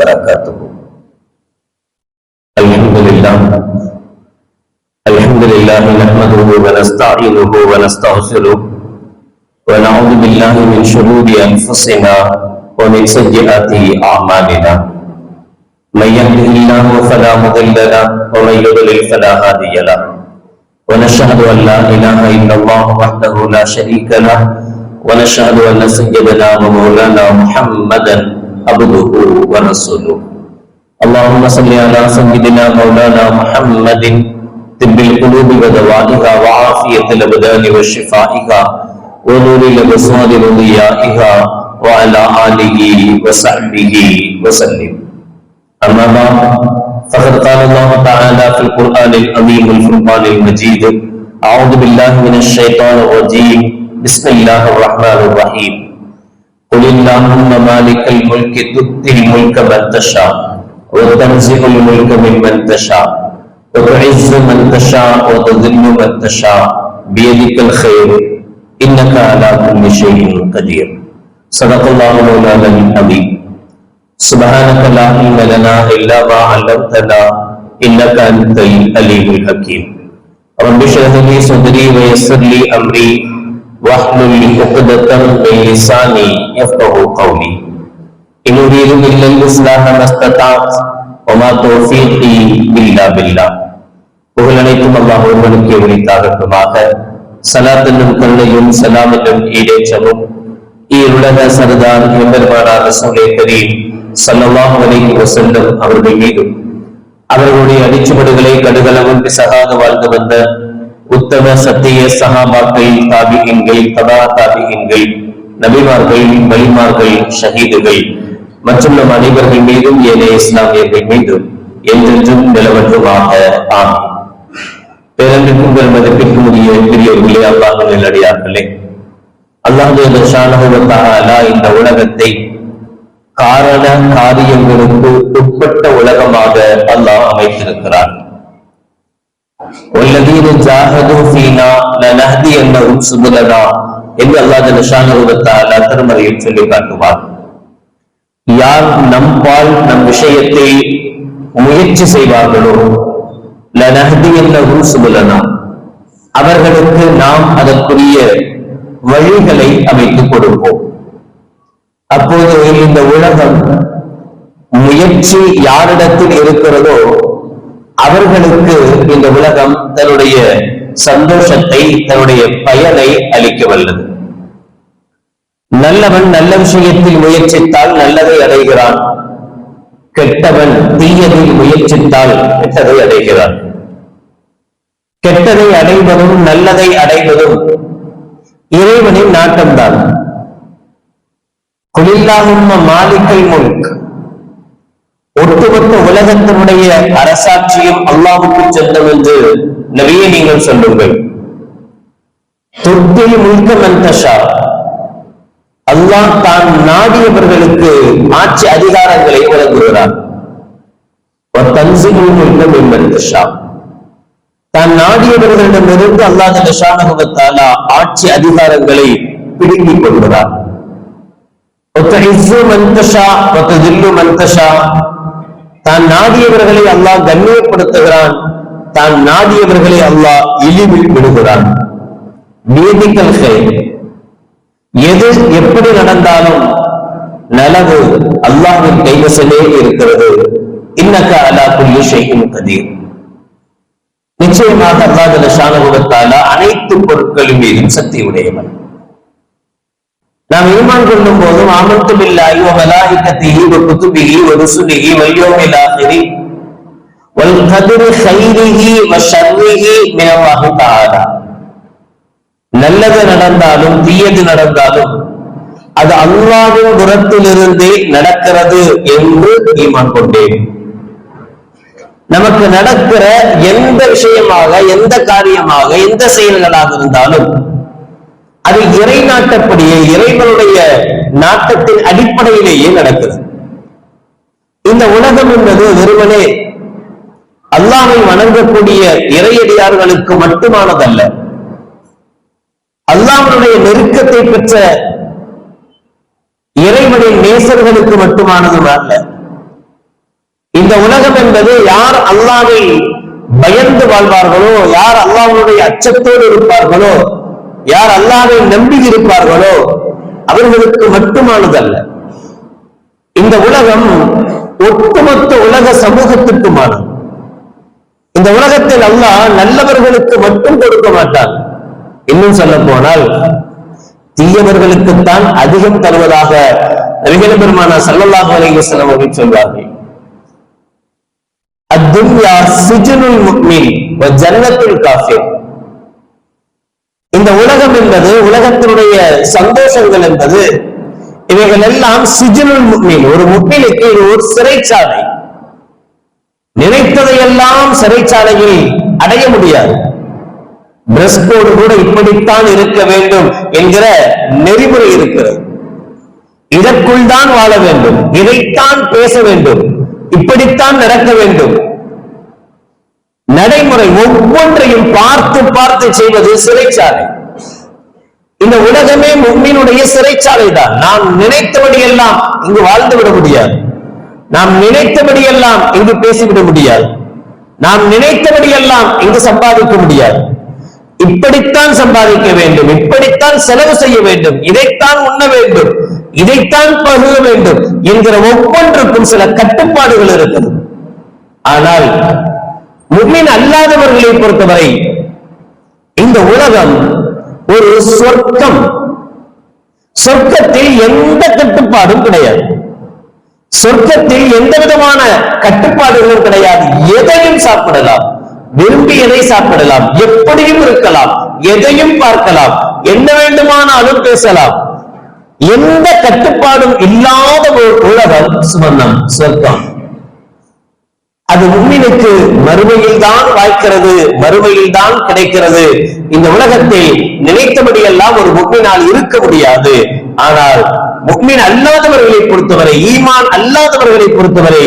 عليكم ورحمة الله الحمد لله الحمد لله نحمده ونستعينه ونستغفره ونعوذ بالله من شرور أنفسنا ومن سيئات أعمالنا من يهده الله فلا مضل له ومن يضلل فلا هادي له۔ ونشهد أن لا إله إلا الله وحده لا شريك له۔ ونشهد أن سيدنا ومولانا محمدا عبده ورسوله اللهم صل على سيدنا مولانا محمد طب القلوب ودوائها وعافية الأبدان وشفائها ونور الأبصار وضيائها وعلى آله وصحبه وسلم. أما بعد، فقد قال الله تعالى في القرآن العظيم الفرقان المجيد أعوذ بالله من الشيطان الرجيم. بسم الله الرحمن الرحيم. قل اللهم مالك الملك تؤتي الملك من تشاء وتنزع الملك ممن تشاء وتعز من تشاء وتذل من تشاء بيدك الخير إنك على كل شيء قدير. صدق الله مولانا العظيم سبحانك لا علم لنا إلا ما علمتنا إنك أنت العليم الحكيم. رب اشرح لي صدري ويسر لي أمري. واحلل عقدة من لساني يفقه قولي إن أريد إلا الإصلاح ما استطعت وما توفيقي إلا بالله புகழ் அனைத்தும் அல்லாஹ் ஒருவனுக்கு உரித்தாகட்டுமாக சலாத் என்னும் கருணையும் சலாம் என்னும் ஈடேற்றமும் ஈருலக சரதார் எம்பெருமானார் ரசூலே கரீம் ஸல்லல்லாஹு அலைஹி வஸல்லம் அவர்கள் மீதும் அவர்களுடைய அடிச்சுவடுகளை கடுகளவும் பிசகாது வாழ்ந்து வந்த உத்தம சத்திய சகாபாக்கள் தாபிகங்கள் கதா தாபிகங்கள் நபிமார்கள் வலிமார்கள் ஷஹீதுகள் மற்றும் நம் அனைவர்கள் மீதும் ஏனைய இஸ்லாமியர்கள் மீதும் என்றென்றும் நிலவற்றுமாக ஆம். பேரன்பிற்கும் பெரும் மதிப்பிற்கும் உரிய பெரியவர்களே அல்லாஹ் நிலடியார்களே அல்லாஹ் இந்த உலகத்தை காரண காரியங்களுக்கு உட்பட்ட உலகமாக அல்லாஹ் அமைத்திருக்கிறார் والذين جاهدوا فينا لنهدينهم سبلنا என்று அல்லாஹ் ஜல்லஷானஹு வ தஆலா திருமறையில் சொல்லி காட்டுவார் யார் நம்பால் நம் விஷயத்தை முயற்சி செய்வார்களோ லனஹ்தியன்னஹும் சுபலனா அவர்களுக்கு நாம் அதற்குரிய வழிகளை அமைத்துக் கொடுப்போம் அப்போது இந்த உலகம் முயற்சி யாரிடத்தில் இருக்கிறதோ அவர்களுக்கு இந்த உலகம் தன்னுடைய சந்தோஷத்தை தன்னுடைய பயனை அளிக்க வல்லது. நல்லவன் நல்ல விஷயத்தில் முயற்சித்தால் நல்லதை அடைகிறான். கெட்டவன் தீயதில் முயற்சித்தால் கெட்டதை அடைகிறான். கெட்டதை அடைவதும் நல்லதை அடைவதும் இறைவனின் நாட்டம்தான். குளில்லாகும் மாலிக்கல் முல்க். ஒட்டுமொத்த உலகத்தினுடைய அரசாட்சியும் அல்லாவுக்கு சொந்தம் என்று நவிய நீங்கள் சொல்லுங்கள். தொட்டில் முழுக்க மந்தஷா அல்லாஹ் தான் நாடியவர்களுக்கு ஆட்சி அதிகாரங்களை வழங்குகிறார் தான் நாடியவர்களிடமிருந்து அல்லாஹ் ஆட்சி அதிகாரங்களை பிடுங்கிக் கொள்கிறார் தான் நாடியவர்களை அல்லாஹ் கண்ணியப்படுத்துகிறான். தான் நாடியவர்களை அல்லாஹ் இழிவில் விடுகிறான். எது எப்படி நடந்தாலும் நலவு அல்லாஹின் கைவசமே இருக்கிறது. இன்னக்க அலா புள்ளி கதீர். நிச்சயமாக அல்லாஹ் அனைத்து பொருட்களும் மீதும் சக்தி உடையவன் நாம் ஈமான் கொள்ளும் போதும் ஆமத்து பில்லாஹி வ மலாயிகத்திஹி வ குதுபிஹி வ ருசுலிஹி வல் யௌமில் ஆகிரி வல் கத்ரி கைரிஹி வ ஷர்ரிஹி மின் தஆலா. நல்லது நடந்தாலும் தீயது நடந்தாலும் அது அல்லாவின் புறத்திலிருந்தே நடக்கிறது என்று ஈமான் கொண்டேன். நமக்கு நடக்கிற எந்த விஷயமாக எந்த காரியமாக எந்த செயல்களாக இருந்தாலும் அது இறை நாட்டப்படியே இறைவனுடைய நாட்டத்தின் அடிப்படையிலேயே நடக்குது. இந்த உலகம் என்பது வெறுமனே அல்லாவை வணங்கக்கூடிய இறையடியார்களுக்கு மட்டுமானதல்ல. அல்லாஹ்வுடைய நெருக்கத்தை பெற்ற இறைவனின் நேசர்களுக்கு மட்டுமானதும் அல்ல. இந்த உலகம் என்பது யார் அல்லாவை பயந்து வாழ்வார்களோ யார் அல்லாவுடைய அச்சத்தோடு இருப்பார்களோ யார் அல்லாவை நம்பி இருப்பார்களோ அவர்களுக்கு மட்டுமானதல்ல. இந்த உலகம் ஒட்டுமொத்த உலக சமூகத்திற்குமானது இந்த உலகத்தில் அல்லாஹ் நல்லவர்களுக்கு மட்டும் கொடுக்க மாட்டான். இன்னும் சொல்ல போனால் தீயவர்களுக்குத்தான் அதிகம் தருவதாக நபிகள் பெருமானா சல்லல்லாஹு அலைஹி வஸல்லம் அவர்கள் சொல்வார்கள். அத்துன்யா சிஜனுல் முக்மின் வ ஜன்னத்துல் காஃபிர். இந்த உலகம் என்பது உலகத்தினுடைய சந்தோஷங்கள் என்பது இவைகள் எல்லாம் சிஜனுல் முக்மீன் ஒரு முக்மீனுக்கு இது ஒரு சிறைச்சாலை. நினைத்ததையெல்லாம் சிறைச்சாலையில் அடைய முடியாது. டிரெஸ் கோடு கூட இப்படித்தான் இருக்க வேண்டும் என்கிற நெறிமுறை இருக்கிறது. இதற்குள் தான் வாழ வேண்டும் இதைத்தான் பேச வேண்டும் இப்படித்தான் நடக்க வேண்டும். நடைமுறை ஒவ்வொன்றையும் பார்த்து பார்த்து செய்வது சிறைச்சாலை. இந்த உலகமே முன்னினுடைய சிறைச்சாலை தான் நாம் நினைத்தபடியெல்லாம் இங்கு வாழ்ந்து விட முடியாது. நாம் நினைத்தபடியெல்லாம் இங்கு பேசிவிட முடியாது. நாம் நினைத்தபடியெல்லாம் இங்கு சம்பாதிக்க முடியாது. இப்படித்தான் சம்பாதிக்க வேண்டும். இப்படித்தான் செலவு செய்ய வேண்டும். இதைத்தான் உண்ண வேண்டும். இதைத்தான் பருக வேண்டும் என்கிற ஒவ்வொன்றுக்கும் சில கட்டுப்பாடுகள் இருக்குது. ஆனால் முக்மீன் அல்லாதவர்களை பொறுத்தவரை இந்த உலகம் ஒரு சொர்க்கம். சொர்க்கத்தில் எந்த கட்டுப்பாடும் கிடையாது. சொர்க்கத்தில் எந்த விதமான கட்டுப்பாடுகளும் கிடையாது. எதையும் சாப்பிடலாம். விரும்பியதை சாப்பிடலாம். எப்படியும் இருக்கலாம். எதையும் பார்க்கலாம். என்ன வேண்டுமானாலும் பேசலாம். எந்த கட்டுப்பாடும் இல்லாத ஒரு உலகம் சுமந்தம் சொர்க்கம். அது முன்னினுக்கு மறுமையில் தான் வாய்க்கிறது மறுமையில் தான் கிடைக்கிறது. இந்த உலகத்தில் நினைத்தபடியெல்லாம் ஒரு முக்மினால் இருக்க முடியாது. ஆனால் முக்மின் அல்லாதவர்களை பொறுத்தவரை ஈமான் அல்லாதவர்களை பொறுத்தவரை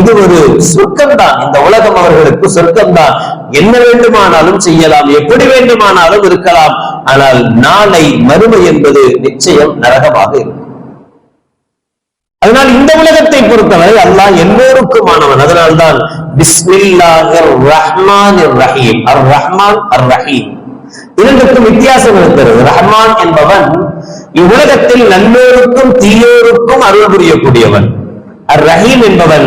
இது ஒரு சொர்க்கம்தான். இந்த உலகம் அவர்களுக்கு சொர்க்கம்தான். என்ன வேண்டுமானாலும் செய்யலாம் எப்படி வேண்டுமானாலும் இருக்கலாம். ஆனால் நாளை மறுமை என்பது நிச்சயம் நரகமாக இருக்கும். அதனால் இந்த உலகத்தை பொறுத்தவரை அல்லாஹ் எல்லோருக்குமானவன். அதனால்தான் பிஸ்மில்லாஹிர் ரஹ்மானிர் ரஹீம் அர் ரஹ்மான் அர் ரஹீம் இரண்டுக்கும் வித்தியாசம் இருக்கிறது. ரஹ்மான் என்பவன் இவ்வுலகத்தில் நல்லோருக்கும் தீயோருக்கும் அருள் புரியக்கூடியவன். அர் ரஹீம் என்பவன்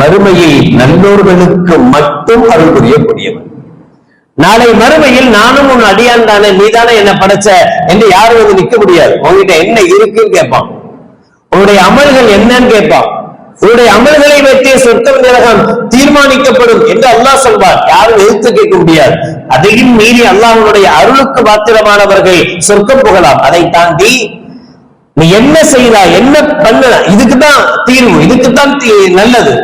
மறுமையில் நல்லோர்களுக்கு மட்டும் அருள் புரியக்கூடியவன். நாளை மறுமையில் நானும் உன் அடியான் தானே நீதானே என்ன படைச்ச என்று யாரும் வந்து நிக்க முடியாது? உங்ககிட்ட என்ன இருக்குன்னு கேட்பான். உன்னுடைய அமல்கள் என்னன்னு கேட்பான் உன்னுடைய அமல்களை வைத்தே சொர்க்கம் நரகம் தீர்மானிக்கப்படும் என்று அல்லாஹ் சொல்வார். யாரும் எதிர்த்து கேட்க முடியாது. அதையும் மீறி அல்லாஹனுடைய அருளுக்கு பாத்திரமானவர்கள் சொர்க்கம் புகலாம். அதை தாண்டி நீ என்ன செய்தாய் என்ன பண்ண இதுக்குதான் தீர்வு இதுக்குத்தான் தீ- நல்லது.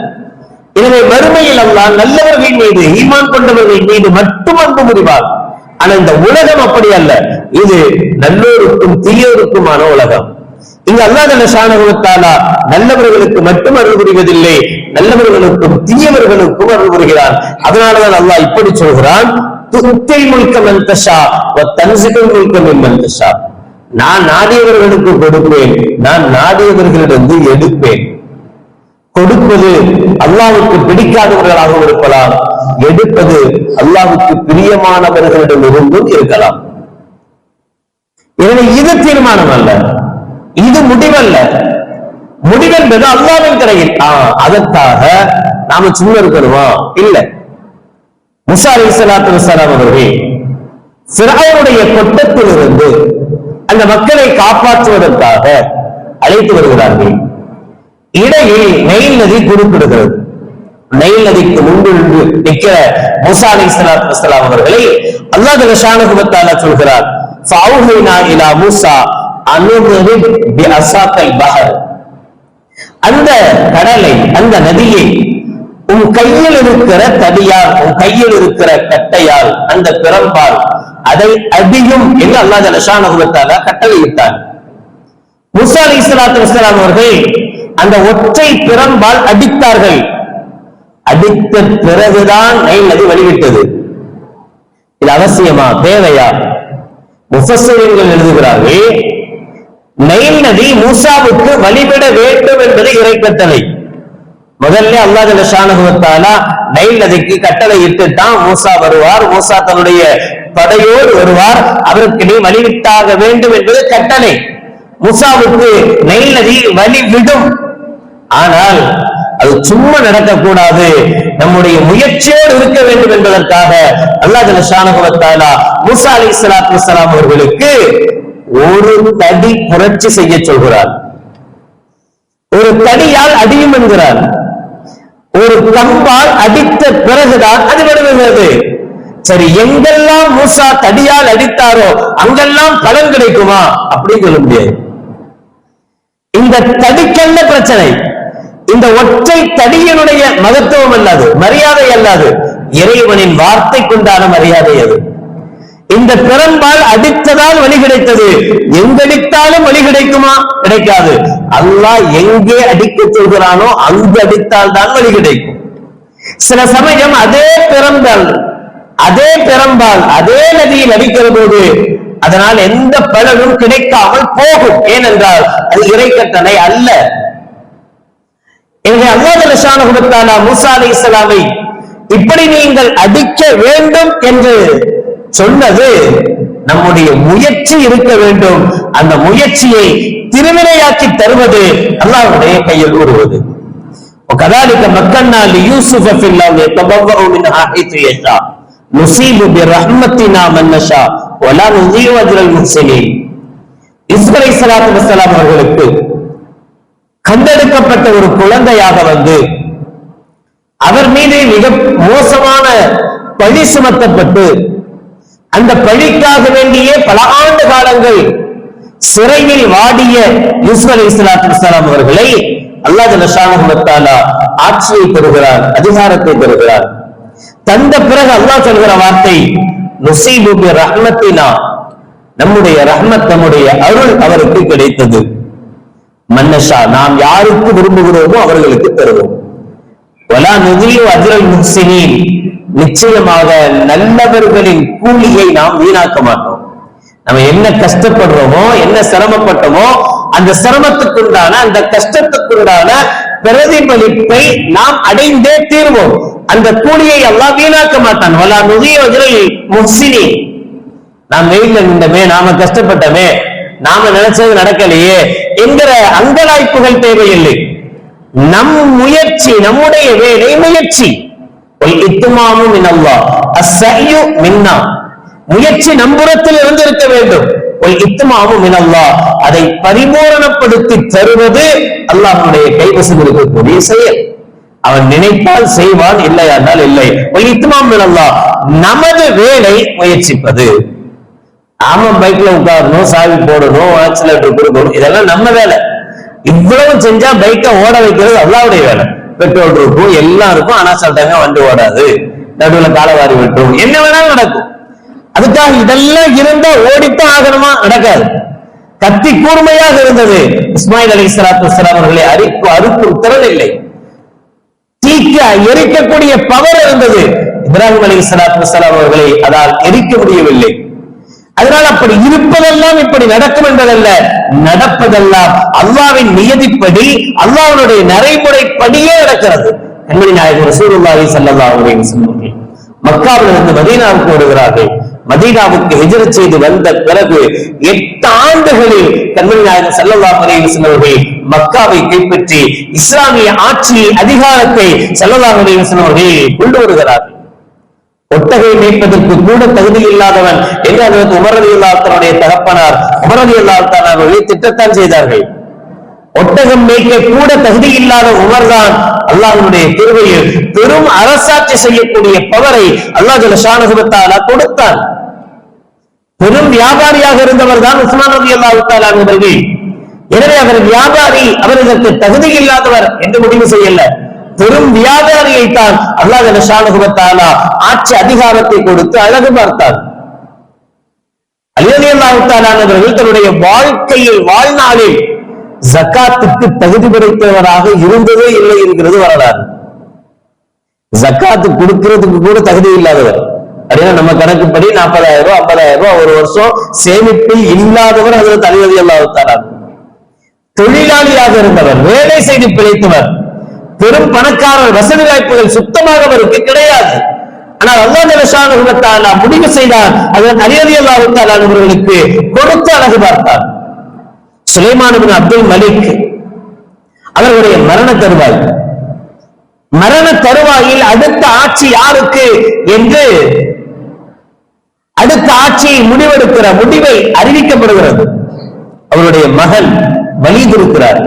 எனவே மறுமையில் அல்லாஹ் நல்லவர்கள் மீது ஈமான் கொண்டவர்கள் மீது மட்டும் அன்பு புரிவார். ஆனா இந்த உலகம் அப்படி அல்ல. இது நல்லோருக்கும் தீயோருக்குமான உலகம். இங்க அல்லாஹ் ஷானகுவத்தாலா நல்லவர்களுக்கு மட்டும் அருள் புரிவதில்லை நல்லவர்களுக்கும் தீயவர்களுக்கும் அருள் புரிகிறான். அதனாலதான் அல்லாஹ் இப்படி சொல்கிறான் துத்தில் முழுக்க மந்தஷா தன்சிகள் முழுக்க மந்தஷா நான் நாடியவர்களுக்கு கொடுப்பேன் நான் நாடியவர்களிடம் எடுப்பேன். கொடுப்பது அல்லாவுக்கு பிடிக்காதவர்களாகவும் இருக்கலாம் எடுப்பது அல்லாவுக்கு பிரியமானவர்களிடம் இருந்தும் இருக்கலாம். எனவே இது தீர்மானம் அல்ல. இது முடிவல்ல. முடிவென்பது அல்லாவின் கரையில். அதற்காக நாம சும்மா இருக்கணுமா இல்ல. முசா அலி சலாத்து வசலாம் அவர்கள் சிறாவுடைய கொட்டத்திலிருந்து அந்த மக்களை காப்பாற்றுவதற்காக அழைத்து வருகிறார்கள். இடையில் நெயில் நதி குறுக்கிடுகிறது நெயில் நதிக்கு முன்பு நிற்கிற முசா அலை சலாத்து வசலாம் அவர்களை அல்லாஹ் சொல்கிறார் ஃபஅவ்ஹைனா இலா மூசா அனுபவி பி அந்த கடலை அந்த நதியை உன் கையில் இருக்கிற தடியால் உன் கையில் இருக்கிற கட்டையால் அந்த பிறம்பால் அதை அடியும் என்று அல்லாஹ் ஷானுகுமத்தாலா கட்டளையிட்டார் முசா அலி இஸ்லாத்து இஸ்லாம் அவர்கள் அந்த ஒற்றை பிறம்பால் அடித்தார்கள். அடித்த பிறகுதான் நைல் நதி வழிவிட்டது. இது அவசியமா? தேவையா? முஃபஸ்ஸரீன்கள் எழுதுகிறார்கள் நைல் நதி மூசாவுக்கு வழிபட வேண்டும் என்பது இறைக்கட்டளை. முதல்ல அல்லாஹ் ஷானகுவத்தாலா நைல் நதிக்கு கட்டளை இட்டுத்தான் மூசா வருவார். மூசா தன்னுடைய படையோடு வருவார். அவருக்கு நீ வழிவிட்டாக வேண்டும் என்பது கட்டளை. மூசாவுக்கு நைல் நதி வழிவிடும் ஆனால் அது சும்மா நடக்கக்கூடாது. நம்முடைய முயற்சியோடு இருக்க வேண்டும் என்பதற்காக அல்லாஹ் ஷானகுவத்தாலா மூசா அலி சலாத்து அவர்களுக்கு ஒரு தடி புரட்சி செய்ய சொல்கிறார். ஒரு தடியால் அடியும் என்கிறார். ஒரு கம்பால் அடித்த பிறகுதான் அது விடுகிறது சரி எங்கெல்லாம் மூசா தடியால் அடித்தாரோ அங்கெல்லாம் பலன் கிடைக்குமா? அப்படின்னு சொல்ல முடியாது. இந்த தடிக்கல்ல பிரச்சனை? இந்த ஒற்றை தடியினுடைய மகத்துவம் அல்லாது மரியாதை அல்லாது இறைவனின் வார்த்தைக்குண்டான மரியாதை அது. இந்த பிறம்பால் அடித்ததால் வழி கிடைத்தது. எங்கடித்தாலும் வழி கிடைக்குமா? கிடைக்காது. அல்லாஹ் எங்கே அடிக்க சொல்கிறானோ அங்கு அடித்தால் தான் வழி கிடைக்கும். சில சமயம் அதே பிறந்தால் அதே பிறம்பால் அதே நதியில் அடிக்கிற போது அதனால் எந்த பலனும் கிடைக்காமல் போகும். ஏனென்றால் அது இறைக்கட்டளை அல்ல. எனவே அல்லாஹ் லிஷான கொடுத்தாலா மூசா அலை இஸ்லாமை இப்படி நீங்கள் அடிக்க வேண்டும் என்று சொன்னது நம்முடைய முயற்சி இருக்க வேண்டும் அந்த முயற்சியை திருவினையாக்கி தருவது அல்லாஹ்வுடைய கையில் கூறுவது وكذلك مكنا ليوسف في الارض يتبوأ منها حيث يشاء نصيب برحمتنا من نشاء ولا نضيع اجر المحسنين யூசுப் அலைஹிஸ்ஸலாத்து வஸ்ஸலாம் அவர்களுக்கு கண்டெடுக்கப்பட்ட ஒரு குழந்தையாக வந்து அவர் மீது மிக மோசமான பழி சுமத்தப்பட்டு அந்த பழிக்காக வேண்டிய பல ஆண்டு காலங்கள் சிறையில் வாடிய யூசுப் அலி இஸ்லாத்து அவர்களை அல்லாஹ் ஜலஷானுத்தாலா ஆட்சியை பெறுகிறார் அதிகாரத்தை பெறுகிறார். தந்த பிறகு அல்லாஹ் சொல்கிற வார்த்தை நுசீபு ரஹ்மத்தினா. நம்முடைய ரஹ்மத் நம்முடைய அருள் அவருக்கு கிடைத்தது. மன்னஷா நாம் யாருக்கு விரும்புகிறோமோ அவர்களுக்கு தருவோம். ஒலா நுதியு அஜ்ரல் முஹ்சினீன். நிச்சயமாக நல்லவர்களின் கூலியை நாம் வீணாக்க மாட்டோம். நம்ம என்ன கஷ்டப்படுறோமோ என்ன சிரமப்பட்டோமோ அந்த சிரமத்துக்குண்டான அந்த கஷ்டத்துக்குண்டான பிரதிபலிப்பை நாம் அடைந்தே தீர்வோம். அந்த கூலியை எல்லாம் வீணாக்க மாட்டான். வலா நுதியு அஜ்ரல் நாம் வெயில நின்றமே நாம கஷ்டப்பட்டமே நாம நினைச்சது நடக்கலையே என்கிற அங்கலாய்ப்புகள் தேவையில்லை. நம் முயற்சி நம்முடைய வேலை முயற்சி. முயற்சி நம்புறத்தில் இருந்து இருக்க வேண்டும். ஒல் மினல்லா அதை பரிபூரணப்படுத்தி தருவது அல்லாஹனுடைய கைவசம் இருக்கக்கூடிய செயல். அவன் நினைத்தால் செய்வான் இல்லையானால் இல்லை. ஒல் இத்துமாம் மினல்லா நமது வேலை முயற்சிப்பது. ஆமா பைக்ல உட்காரணும் சாவி போடணும் ஆக்சிலேட்டர் கொடுக்கணும் இதெல்லாம் நம்ம வேலை. இவ்வளவு செஞ்சா பைக்கை ஓட வைக்கிறது அல்லாவுடைய வேலை. பெட்ரோல் இருக்கும் எல்லாம் இருக்கும் ஆனா சில வண்டி ஓடாது. நடுவுல காலவாரி விட்டுரும். என்ன வேணாலும் நடக்கும். அதுக்காக இதெல்லாம் இருந்தா ஓடித்தான் ஆகணுமா? நடக்காது. கத்தி கூர்மையாக இருந்தது. இஸ்மாயில் அலி சலாத்து அவர்களை அரிப்பு அறுக்கும் திறன் இல்லை. தீக்க எரிக்கக்கூடிய பவர் இருந்தது. இப்ராஹிம் அலி சலாத்து அவர்களை அதால் எரிக்க முடியவில்லை. அதனால் அப்படி இருப்பதெல்லாம் இப்படி நடக்கும் என்பதல்ல நடப்பதெல்லாம் அல்லாவின் நியதிப்படி அல்லாவுடைய நடைமுறைப்படியே நடக்கிறது. கண்மணி நாயகர் ரசூலுல்லாஹி ஸல்லல்லாஹு அலைஹி வஸல்லம் மக்காவில் இருந்து மதீனாவுக்கு வருகிறார்கள் மதீனாவுக்கு எதிர் செய்து வந்த பிறகு எட்டு ஆண்டுகளில் கண்மணி நாயகர் ஸல்லல்லாஹு அலைஹி சொன்னவர்கள் மக்காவை கைப்பற்றி இஸ்லாமிய ஆட்சி அதிகாரத்தை ஸல்லல்லாஹு அலைஹி சொன்னவர்கள் கொண்டு வருகிறார்கள். ஒட்டகை மேய்ப்பதற்கு கூட தகுதி இல்லாதவன் என்று அதற்கு உமரதி இல்லாத்தனுடைய தகப்பனார் உமரதி இல்லாத்தான் அவர்களை திட்டத்தான் செய்தார்கள். ஒட்டகம் மேய்க்க கூட தகுதி இல்லாத உமர்தான் அல்லாஹனுடைய திருவையில் பெரும் அரசாட்சி செய்யக்கூடிய பவரை அல்லாஹ் ஜலஷானுகுத்தாலா கொடுத்தான். பெரும் வியாபாரியாக இருந்தவர் தான் உஸ்மான் நபி அல்லாஹாலா அவர்கள். எனவே அவர் வியாபாரி அவர் இதற்கு தகுதி இல்லாதவர் என்று முடிவு செய்யல. பெரும் வியாபாரியை தான் அல்லாஹ் ஷானுகுவத்தாலா ஆட்சி அதிகாரத்தை கொடுத்து அழகு பார்த்தார். அலியலி தன்னுடைய வாழ்க்கையில் வாழ்நாளில் ஜக்காத்துக்கு தகுதி படைத்தவராக இருந்ததே இல்லை என்கிறது வரலாறு. ஜக்காத்து கொடுக்கிறதுக்கு கூட தகுதி இல்லாதவர். அப்படின்னா நம்ம கணக்குப்படி நாற்பதாயிரம் ரூபாய் ஐம்பதாயிரம் ரூபாய் ஒரு வருஷம் சேமிப்பில் இல்லாதவர் அதில் தலைவதி அல்லாஹாலா தொழிலாளியாக இருந்தவர் வேலை செய்து பிழைத்தவர். பெரும் பணக்காரர் வசதி வாய்ப்புகள் சுத்தமாக அவருக்கு கிடையாது. ஆனால் அல்லாஹ் ஜலஷானுகுவத்தாலா முடிவு செய்தார். அதன் அரியதி அல்லாஹுத்தாலா அவர்களுக்கு கொடுத்து அழகு பார்த்தார். சுலைமான் அப்துல் மலிக் அவர்களுடைய மரண தருவாய். மரண தருவாயில் அடுத்த ஆட்சி யாருக்கு என்று அடுத்த ஆட்சியை முடிவெடுக்கிற முடிவை அறிவிக்கப்படுகிறது. அவருடைய மகன் வலிதிருக்கிறார்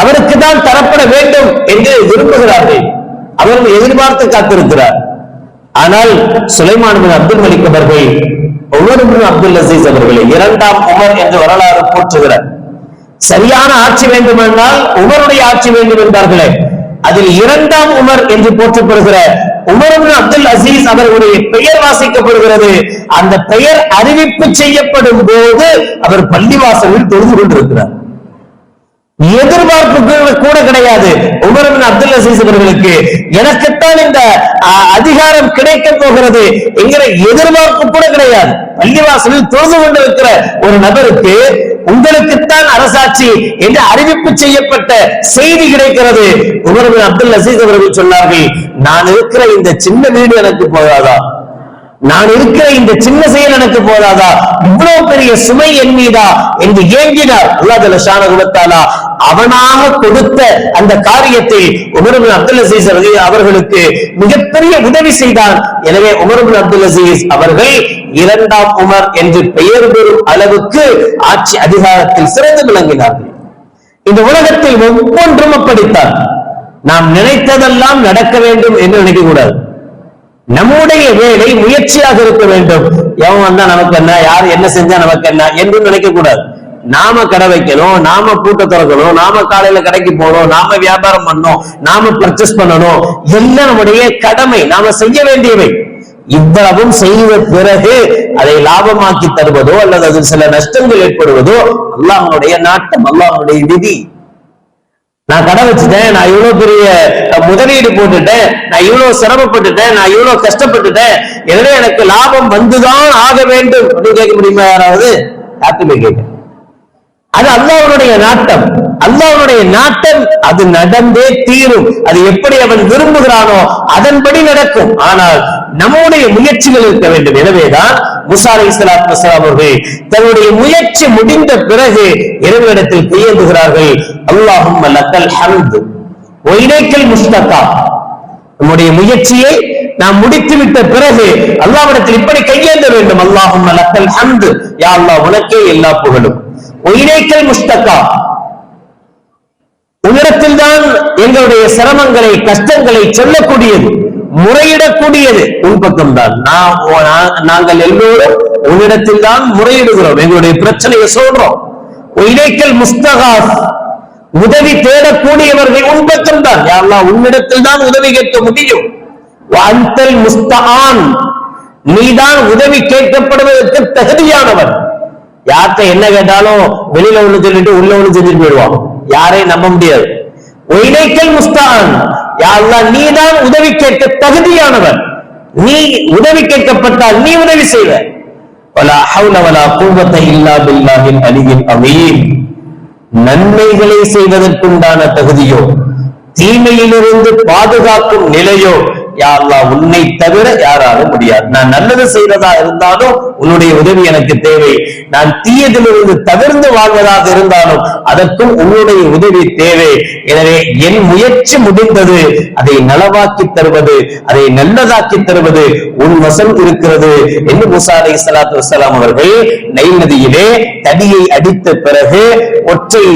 அவருக்கு தான் தரப்பட வேண்டும் என்று விரும்புகிறார்கள். அவர்கள் எதிர்பார்த்து காத்திருக்கிறார். ஆனால் சுலைமான் அப்துல் மலிக் அவர்கள் ஒவ்வொரு அப்துல் அசீஸ் அவர்களை இரண்டாம் உமர் என்று வரலாறு போற்றுகிறார். சரியான ஆட்சி வேண்டுமென்றால் உமருடைய ஆட்சி வேண்டும் என்றார்களே. அதில் இரண்டாம் உமர் என்று போற்றப்படுகிற உமர் அப்துல் அசீஸ் அவர்களுடைய பெயர் வாசிக்கப்படுகிறது. அந்த பெயர் அறிவிப்பு செய்யப்படும் போது அவர் பள்ளிவாசலில் தொழுது கொண்டிருக்கிறார். எதிர்பார்ப்புகள் கூட- கிடையாது. உமரமின் அப்துல் அசீஸ் அவர்களுக்கு எனக்குத்தான் இந்த அதிகாரம் கிடைக்க போகிறது என்கிற எதிர்பார்ப்பு கூட கிடையாது. பள்ளிவாசலில் தொழுது கொண்டிருக்கிற ஒரு நபருக்கு உங்களுக்குத்தான் அரசாட்சி என்று அறிவிப்பு செய்யப்பட்ட செய்தி கிடைக்கிறது. உமரமின் அப்துல் அசீஸ் அவர்கள் சொன்னார்கள் நான் இருக்கிற இந்த சின்ன வீடு எனக்கு போகாதான் நான் இருக்கிற இந்த சின்ன செயல் எனக்கு போதாதா? இவ்வளவு பெரிய சுமை என் மீதா? என்று ஏங்கினார். அல்லாஹ் ஷான குலத்தாலா அவனாக கொடுத்த அந்த காரியத்தை உமர் அப்துல் அசீஸ் அவர்களுக்கு மிகப்பெரிய உதவி செய்தான். எனவே உமர் அப்துல் அசீஸ் அவர்கள் இரண்டாம் உமர் என்று பெயர் பெறும் அளவுக்கு ஆட்சி அதிகாரத்தில் சிறந்து விளங்கினார்கள். இந்த உலகத்தில் ஒவ்வொன்றும் அப்படித்தான். நாம் நினைத்ததெல்லாம் நடக்க வேண்டும் என்று நினைக்க கூடாது நம்முடைய வேலை முயற்சியாக இருக்க வேண்டும். எவன் வந்தா நமக்கு என்ன? யார் என்ன செஞ்சா நமக்கு என்ன? என்று நினைக்க கூடாது. நாம கடை வைக்கணும் நாம கூட்ட திறக்கணும் நாம காலையில கடைக்கு போகணும் நாம வியாபாரம் பண்ணணும் நாம பர்ச்சேஸ் பண்ணணும். எல்லாம் நம்முடைய கடமை. நாம செய்ய வேண்டியவை. இவ்வளவும் செய்த பிறகு அதை லாபமாக்கி தருவதோ அல்லது அதில் சில நஷ்டங்கள் ஏற்படுவதோ அல்லாஹனுடைய நாட்டம் அல்லாஹனுடைய விதி. நான் கடை வச்சுட்டேன் நான் இவ்வளவு பெரிய முதலீடு போட்டுட்டேன் நான் இவ்வளவு சிரமப்பட்டுட்டேன் நான் இவ்வளவு கஷ்டப்பட்டுட்டேன் எனவே எனக்கு லாபம் வந்துதான் ஆக வேண்டும். அப்படின்னு கேட்க முடியுமா யாராவது? யாருமே கேட்க அது அல்லாவுடைய நாட்டம். அல்லாவுடைய நாட்டம் அது நடந்தே தீரும். அது எப்படி அவன் விரும்புகிறானோ அதன்படி நடக்கும். ஆனால் நம்முடைய முயற்சிகள் இருக்க வேண்டும். எனவேதான் முசா அலை இஸ்லாத் அவர்கள் தன்னுடைய முயற்சி முடிந்த பிறகு இறைவனிடத்தில் கையேந்துகிறார்கள் அல்லாஹும் லக்கல் ஹம்து. ஒயினைக்கல் முஸ்தகா. நம்முடைய முயற்சியை நாம் முடித்துவிட்ட பிறகு அல்லாவிடத்தில் இப்படி கையேந்த வேண்டும். அல்லாஹும் லக்கல் ஹம்து. யா அல்லாஹ் உனக்கே எல்லா புகழும். ஒயினைக்கல் முஸ்தகா உயரத்தில் தான் எங்களுடைய சிரமங்களை கஷ்டங்களை சொல்லக்கூடியது முறையிடக்கூடியது. உன் பக்கம் தான் நான் நான்- நாங்கள் எல்லோரும் உன்னிடத்தில் தான் முறையிடுகிறோம். எங்களுடைய பிரச்சனையை சொல்றோம். இணைக்கல் முஸ்தகாஸ் உதவி தேடக்கூடியவர்கள் உன் பக்கம் தான் யாரெல்லாம் உன்னிடத்தில் தான் உதவி கேட்க முடியும். அந்தல் முஸ்தான் நீதான் உதவி கேட்கப்படுவதற்கு தகுதியானவன். யார்கிட்ட என்ன கேட்டாலும் வெளியில ஒண்ணு சொல்லிட்டு உள்ள ஒண்ணு செஞ்சுட்டு போயிடுவான். யாரையும் நம்ப முடியாது. ஒயினைக்கல் முஸ்தான். யாரெல்லாம் நீதான் உதவி கேட்க தகுதியானவன். நீ உதவி கேட்கப்பட்டால் நீ உதவி செய்வ. வலா ஹவுல வலா கூவத்தை இல்லா பில்லாஹின் அலியின் அமீன். நன்மைகளை செய்வதற்குண்டான தகுதியோ தீமையிலிருந்து பாதுகாக்கும் நிலையோ யாரெல்லாம் உன்னை தவிர யாராலும் முடியாது. நான் நல்லது செய்வதா இருந்தாலும் உன்னுடைய உதவி எனக்கு தேவை. நான் தீயதிலிருந்து தவிர்ந்து வாழ்வதாக இருந்தாலும் அதற்கும் உன்னுடைய உதவி தேவை. எனவே என் முயற்சி முடிந்தது. அதை நலவாக்கி தருவது அதை நல்லதாக்கி தருவது உன் வசம் இருக்கிறது என்று முசா அலை சலாத்து வசலாம் அவர்கள் நைல் நதியிலே தடியை அடித்த பிறகு ஒற்றை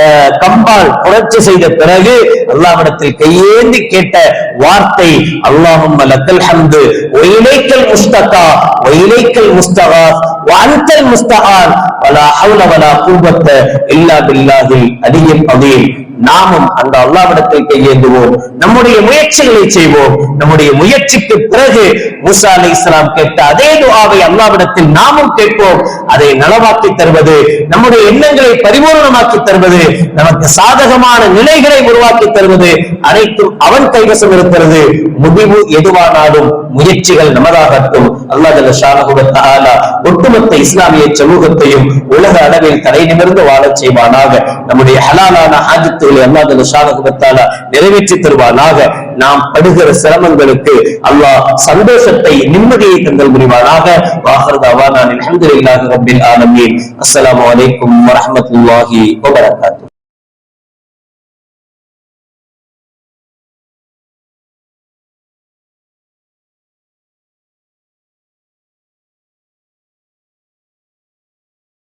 அஹ், கம்பால் புரட்சி செய்த பிறகு அல்லாவிடத்தில் கையேந்தி கேட்ட வார்த்தை அல்லாஹும் லக்கல் ஹம்து ஒயிலைக்கல் முஸ்தகா ஒயிலைக்கல் முஸ்தகாஸ் வஅன்தல் முஸ்தகான் வலா ஹவுல வலா குவத்த இல்லா பில்லாஹில் அலியில் அதீம் நாமும் அந்த அல்லாவிடத்தில் கையேந்துவோம். நம்முடைய முயற்சிகளை செய்வோம். நம்முடைய முயற்சிக்கு பிறகு மூசா அலி இஸ்லாம் கேட்ட அதே துவாவை அல்லாவிடத்தில் நாமும் கேட்போம். அதை நலவாக்கி தருவது நம்முடைய எண்ணங்களை பரிபூர்ணமாக்கி தருவது நமக்கு சாதகமான நிலைகளை உருவாக்கி தருவது அனைத்தும் அவன் கைவசம் இருக்கிறது. முடிவு எதுவானாலும் முயற்சிகள் நமதாகட்டும் அல்லாஹ் ஜல்ல ஒட்டுமொத்த இஸ்லாமிய சமூகத்தையும் உலக அளவில் தலை நிமிர்ந்து வாழச் செய்வானாக. நம்முடைய ஹலாலான ஹாஜத்துகளை அல்லாஹ் அல்லாத ஷானஹு நிறைவேற்றி தருவானாக. நாம் படுகிற சிரமங்களுக்கு அல்லாஹ் சந்தோஷத்தை நிம்மதியை தந்தல் முடிவானாக வாஹர் நான் அல்ஹம்துலில்லாஹி ரப்பில் ஆலமீன். அஸ்ஸலாமு அலைக்கும் வரஹ்மத்துல்லாஹி